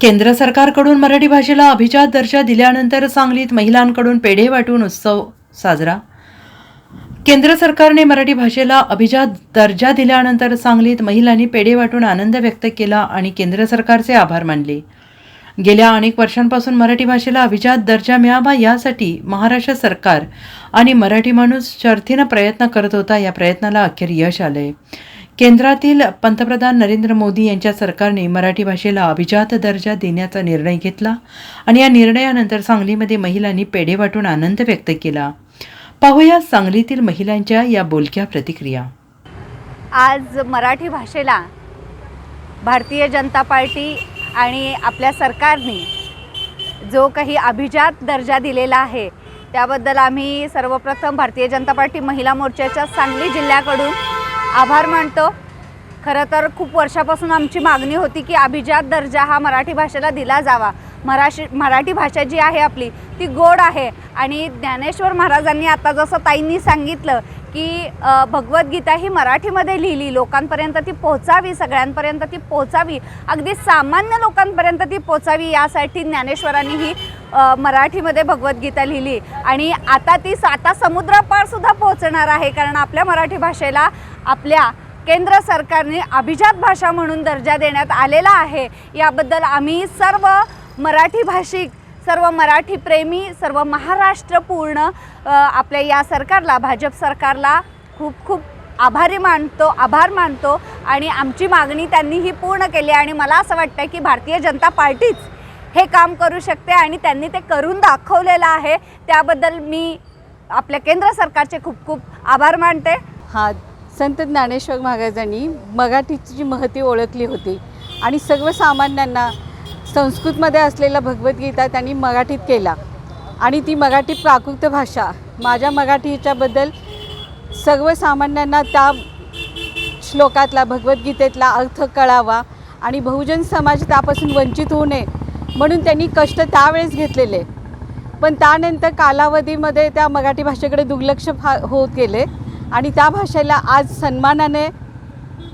केंद्र सरकारकडून मराठी भाषेला अभिजात दर्जा दिल्यानंतर सांगलीत महिलांकडून पेढे वाटून उत्सव साजरा. केंद्र सरकारने मराठी भाषेला अभिजात दर्जा दिल्यानंतर सांगलीत महिलांनी पेढे वाटून आनंद व्यक्त केला आणि केंद्र सरकारचे आभार मानले. गेल्या अनेक वर्षांपासून मराठी भाषेला अभिजात दर्जा मिळावा यासाठी महाराष्ट्र सरकार आणि मराठी माणूस शर्थीनं प्रयत्न करत होता या प्रयत्नाला अखेर यश आलंय. केंद्रातील पंतप्रधान नरेंद्र मोदी यांच्या सरकारने मराठी भाषेला अभिजात दर्जा देण्याचा निर्णय घेतला आणि या निर्णयानंतर सांगलीमध्ये महिलांनी पेढे वाटून आनंद व्यक्त केला. पाहूया सांगलीतील महिलांच्या या बोलक्या प्रतिक्रिया. आज मराठी भाषेला भारतीय जनता पार्टी आणि आपल्या सरकारने जो काही अभिजात दर्जा दिलेला आहे त्याबद्दल आम्ही सर्वप्रथम भारतीय जनता पार्टी महिला मोर्चाच्या सांगली जिल्ह्याकडून आभार मानतो. खरं तर खूप वर्षापासून आमची मागणी होती की अभिजात दर्जा हा मराठी भाषेला दिला जावा. मराठी मराठी भाषा जी आहे आपली ती गोड आहे. आणि ज्ञानेश्वर महाराजांनी आता जसं ताईंनी सांगितलं की भगवद्गीता ही मराठीमध्ये लिहिली लोकांपर्यंत ती पोहोचावी सगळ्यांपर्यंत ती पोहोचावी अगदी सामान्य लोकांपर्यंत ती पोहोचावी यासाठी ज्ञानेश्वरांनी ही मराठीमध्ये भगवद्गीता लिहिली. आणि आता ती आता समुद्रापारसुद्धा पोहोचणार आहे कारण आपल्या मराठी भाषेला आपल्या केंद्र सरकारने अभिजात भाषा म्हणून दर्जा देण्यात आलेला आहे. याबद्दल आम्ही सर्व मराठी भाषिक सर्व मराठी प्रेमी सर्व महाराष्ट्र पूर्ण आपल्या या सरकारला भाजप सरकारला खूप खूप आभारी मानतो आभार मानतो. आणि आमची मागणी त्यांनी ही पूर्ण केली आणि मला असं वाटतं की भारतीय जनता पार्टीच हे काम करू शकते आणि त्यांनी ते करून दाखवलेलं आहे. त्याबद्दल मी आपल्या केंद्र सरकारचे खूप खूप आभार मानते. हा संत ज्ञानेश्वर महाराजांनी मराठीची जी महती ओळखली होती आणि सर्वसामान्यांना संस्कृतमध्ये असलेला भगवद्गीता त्यांनी मराठीत केला आणि ती मराठी प्राकृत भाषा माझ्या मराठीच्याबद्दल सर्वसामान्यांना त्या श्लोकातला भगवद्गीतेतला अर्थ कळावा आणि बहुजन समाज त्यापासून वंचित होऊ नये म्हणून त्यांनी कष्ट त्यावेळेस घेतलेले. पण त्यानंतर कालावधीमध्ये त्या मराठी भाषेकडे दुर्लक्ष फा होत गेले आणि त्या भाषेला आज सन्मानाने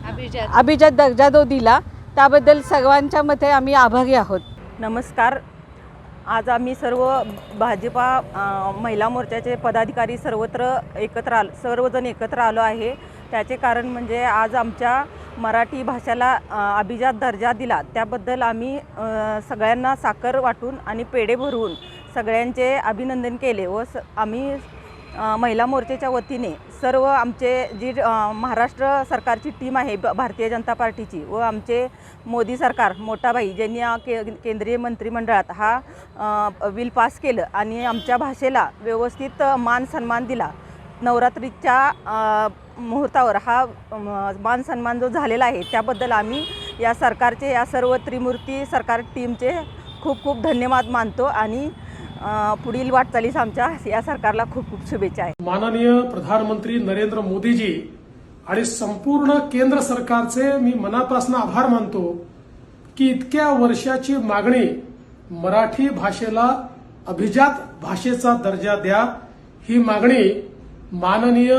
अभिजात. अभिजात दर्जा जो दिला त्याबद्दल सर्वांच्या मते आम्ही आभारी आहोत. नमस्कार. आज आम्ही सर्व भाजपा महिला मोर्चाचे पदाधिकारी सर्वत्र एकत्र आल सर्वजण एकत्र आलो आहे. त्याचे कारण म्हणजे आज आमच्या मराठी भाषेला अभिजात दर्जा दिला. त्याबद्दल आम्ही सगळ्यांना साखर वाटून आणि पेढे भरवून सगळ्यांचे अभिनंदन केले व स आम्ही महिला मोर्चाच्या वतीने सर्व आमचे जी महाराष्ट्र सरकारची टीम आहे भारतीय जनता पार्टीची व आमचे मोदी सरकार मोठाबाई ज्यांनी के केंद्रीय मंत्रिमंडळात हा बिल पास केलं आणि आमच्या भाषेला व्यवस्थित मान सन्मान दिला. नवरात्रीच्या मुहूर्तावर हा मान सन्मान जो झालेला आहे त्याबद्दल आम्ही या सरकारचे या सर्व त्रिमूर्ती सरकार टीमचे खूप खूप धन्यवाद मानतो आणि पुढील वाटचालीस आमच्या या सरकारला खूप खूप शुभेच्छा आहे. माननीय प्रधानमंत्री नरेंद्र मोदीजी आणि संपूर्ण केंद्र सरकारचे मी मनापासून आभार मानतो की इतक्या वर्षाची मागणी मराठी भाषेला अभिजात भाषेचा दर्जा द्या ही मागणी माननीय